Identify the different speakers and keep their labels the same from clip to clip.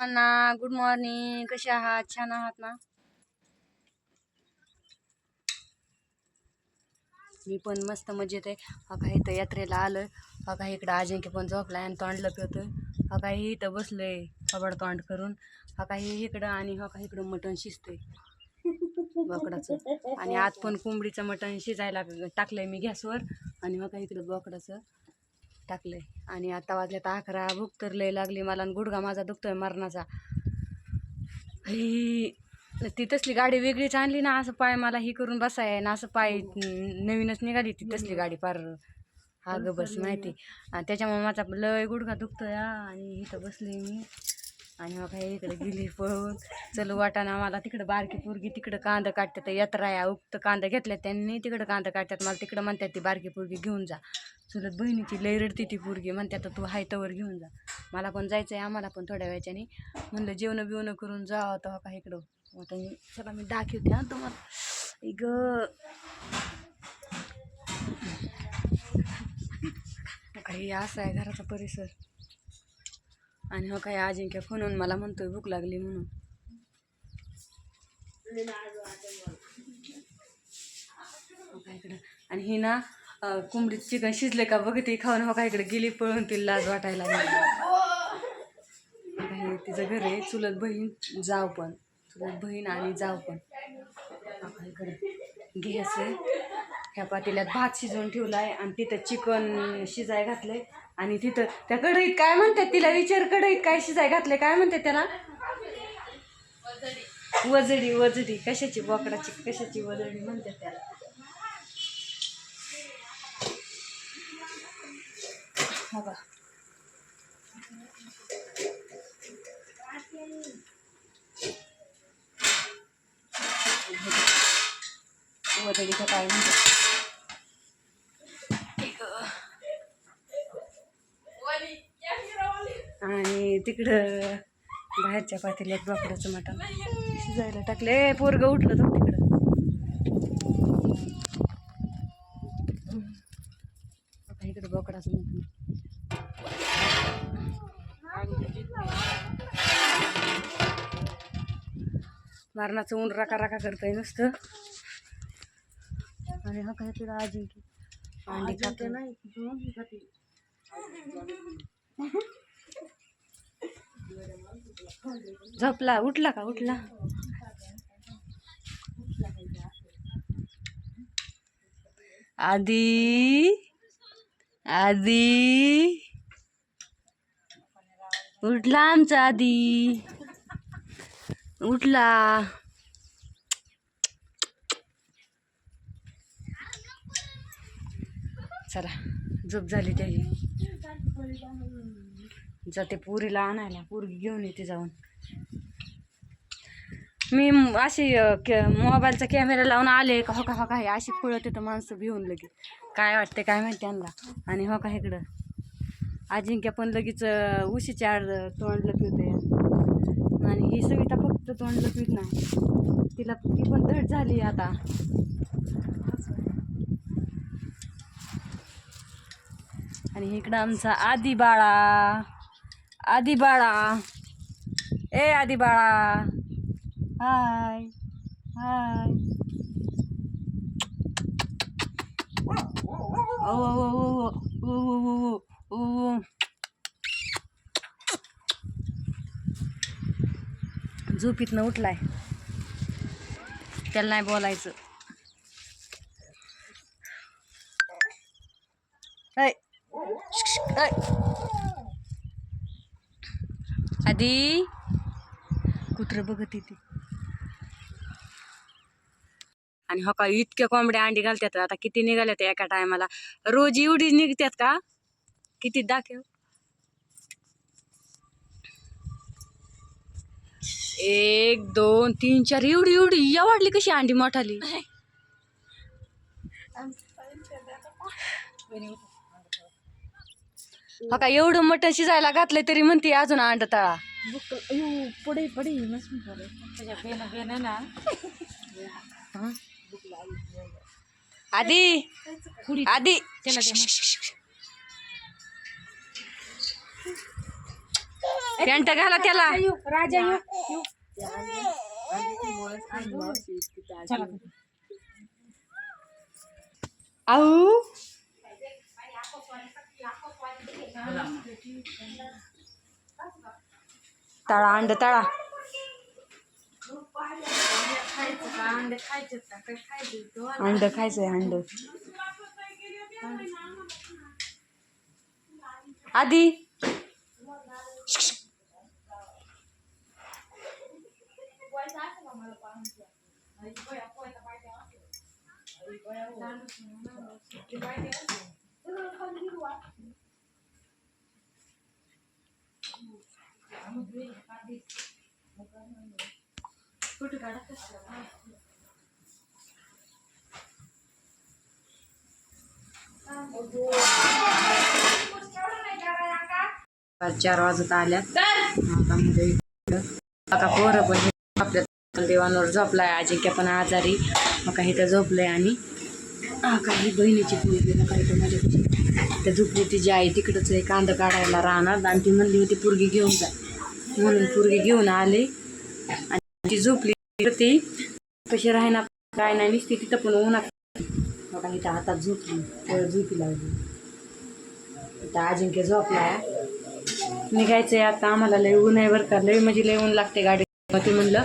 Speaker 1: ना good morning कसे आहात? छान आहात ना? मी पण मस्त मजेत आहे. अगा इथं यात्रेला आलोय. अगा इकडं अजिंक्य पण झोपलाय आणि तोंडलं लपवतोय अगा ही इथं बसलंय खबड तोंड करून. बघा हे इकडं आणि बघा इकडं मटण शिजतंय. बोकडाचं. आणि आत पण कोंबडीचं मटण शिजायला टाकलंय मी गॅसवर. आणि बघा इकडं बोकडाचं. टाकलंय. आणि आता वाजल्यात अकरा भूक तर लय लागली मला आणि गुडघा माझा दुखतोय मरणाचा. ही ती तसली गाडी वेगळीच आणली ना असं पाय मला ही करून बसाय ना असं पाय नवीनच निघाली ती तसली गाडी पार. हा ग बस माहिती. आणि त्याच्यामुळे माझा लय गुडघा दुखतोय. आणि इथं बसली मी. आणि मग काही इकडे गेली पळून चलू वाटाना मला तिकडं बारकी पोरगी तिकडं कांदा काढतात यात्रा या उक्त कांदा घेतल्यात त्यांनी तिकडं कांदा काढतात मला तिकडं म्हणतात ती बारकी पोरगी घेऊन जा. चुलत बहिणीची लई रडती ती पोरगी. म्हणते आता तू हाय तवर घेऊन जा. मला पण जायचं आहे आम्हाला पण थोड्या वेळच्याने. म्हणलं जेवणं बिवणं करून जा तर का इकडं. आता मी चला मी दाखवते हां तुम्हाला. ग. काही असं आहे घराचा परिसर. आणि हो काही अजिंक्य फोनून मला म्हणतोय भूक लागली म्हणून. हो आणि ही ना कोंबडीचं चिकन शिजले का बघते खाऊन हो का इकडे गेली पळून ती लाज वाटायला लागली. तिचं घर आहे चुलत बहीण जाव पण. चुलत बहीण आणि जाव पण. इकडे घ्यायचं ह्या पातेल्यात भात शिजवून ठेवलाय आणि तिथं चिकन शिजाय घातलंय. आणि तिथं त्या कढईत काय म्हणतात तिला विचार कढईत काय शिजाय घातलंय काय म्हणतात त्याला? वजडी वजडी. कशाची? बोकडाची कशाची वजडी म्हणतात त्याला? हा बघा काय आणि तिकडं बाहेरच्या पातेल्यात बोकडाचं मटण. शिजायला टाकले पोरग उठलं तर. मारणाचं ऊन राका राका करतंय नुसतं. आणि हा काय तिला अजिंक्य अंडी खाते झोपला उठला का? उठला. आधी आधी उठला आमचा आधी उठला. चला झोप झाली त्याची. जाते पुरीला आणायला. पुरी घेऊन येते जाऊन. मी अशी मोबाईलचा कॅमेरा लावून आले. का हो का हो का हे अशी पळत येतं माणसं भिवून लगेच. काय वाटते काय माहिती त्यांना. आणि हो का इकडं. अजिंक्य पण लगेच उशीच्या आड तोंड लपवते आणि ही सविता फक्त तोंड लपवीत नाही. तिला ती पण धड झाली आता. आणि इकडं आमचा आदी बाळा. आदी बाळा. ए आदी बाळा. हाय. हाय. ओ ओ ओ ओ ओ ओ ओ ओ झोपीतनं उठलाय. त्याला नाही बोलायचं. ऐ आधी कुत्र बघत येते. आणि हो का इतक्या कोंबड्या अंडी घालतात आता किती निघाल्यात एका टायमाला रोज एवढी निघतात का? किती दाखव. एक दोन तीन चार. एवढी एवढी. या वाढली कशी अंडी मोठाली? हो का एवढं मटण शिजायला घातलंय तरी म्हणते अजून अंड तळा.
Speaker 2: पुढे पुढे?
Speaker 1: आधी आधी पॅन्ट घाला त्याला
Speaker 2: येऊ राजा येऊ येऊ चला
Speaker 1: आऊ तळा अंड तळा अंड खायचंय अंड आधी चार वाजत आल्यात आता मुलं इकडं. आता पोरं पण आपल्या देवांवर झोपलाय अजिंक्य पण आजारी. मग काही तर झोपलंय आणि काही बहिणीची पोरगी काही तर माझ्या त्या झोपली तिची आई तिकडंच आहे कांदा काढायला राहणार. आणि ती म्हणली होती पोरगी घेऊन जा. म्हणून पोरगी घेऊन आले. आणि ती झोपली ती कशी राहणार काय नाही निसती तिथं पण उन्हात मग इथं हातात झोपली. झोपी लागली. इथं अजिंक्य झोपलाय. निघायचंय आता आम्हाला लय ऊन आहे बरं का. लय म्हणजे लय ऊन लागते गाडी ते म्हणलं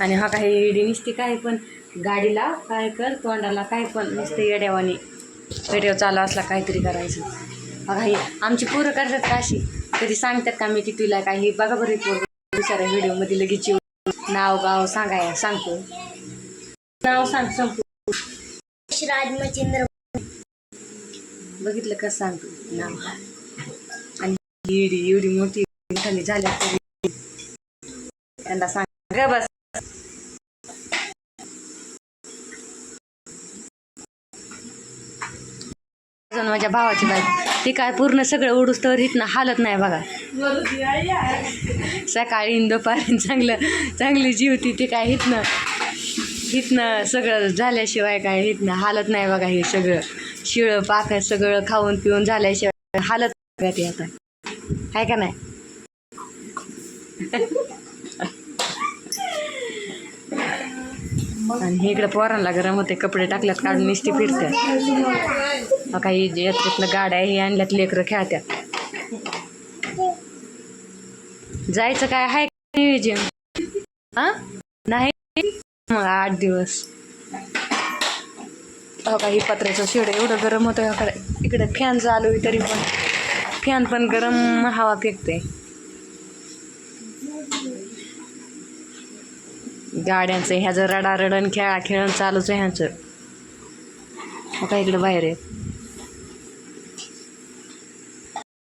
Speaker 1: आणि हा काही येडी नुसती काय पण गाडीला काय कर तोंडाला काय पण नुसते येड्यावानी. व्हिडिओ चालू असला काहीतरी करायचं. बघा काही आमची पोरं करतात का अशी? कधी सांगतात का मी कितीला काय हे बघा बरं पोरं. दुसऱ्या व्हिडिओमध्ये लगेच नाव गाव सांगाय सांगतो. नाव सांग संपू.
Speaker 2: राज मचिंद्र
Speaker 1: बघितलं कसं सांगतो. नाव. आणि एवढी एवढी मोठी झाली झाल्या त्यांना सांग. ग बस. अजून माझ्या भावाची बाई. ती काय पूर्ण सगळं उडूस तर हिथनं हालत नाही बघा. सकाळी न दुपारी चांगलं चांगली जीवती ती काय हिथनं हिथनं सगळं झाल्याशिवाय काय इथनं हालत नाही बघा हे सगळं. शिळं पाक सगळं खाऊन पिऊन झाल्याशिवाय हालत ती आता. आहे का नाही? आणि हे इकडे पोरांना गरम होते कपडे टाकल्यात काढून निस्ती फिरत्या. काही यात्रेतलं गाड्या हे आणल्यात लेकरं खेळत्यात. जायचं काय आहे का नियोजन? हा नाही? मग आठ दिवस. हो काही पत्र्याचं शेड एवढं गरम होतं इकडे इकडे फॅन चालू आहे तरी पण फॅन पण गरम हवा फेकते गाड्यांचं ह्याचं रडारडण खेळा खेळ चालूच आहे ह्यांचं. मग काय इकडं बाहेर आहे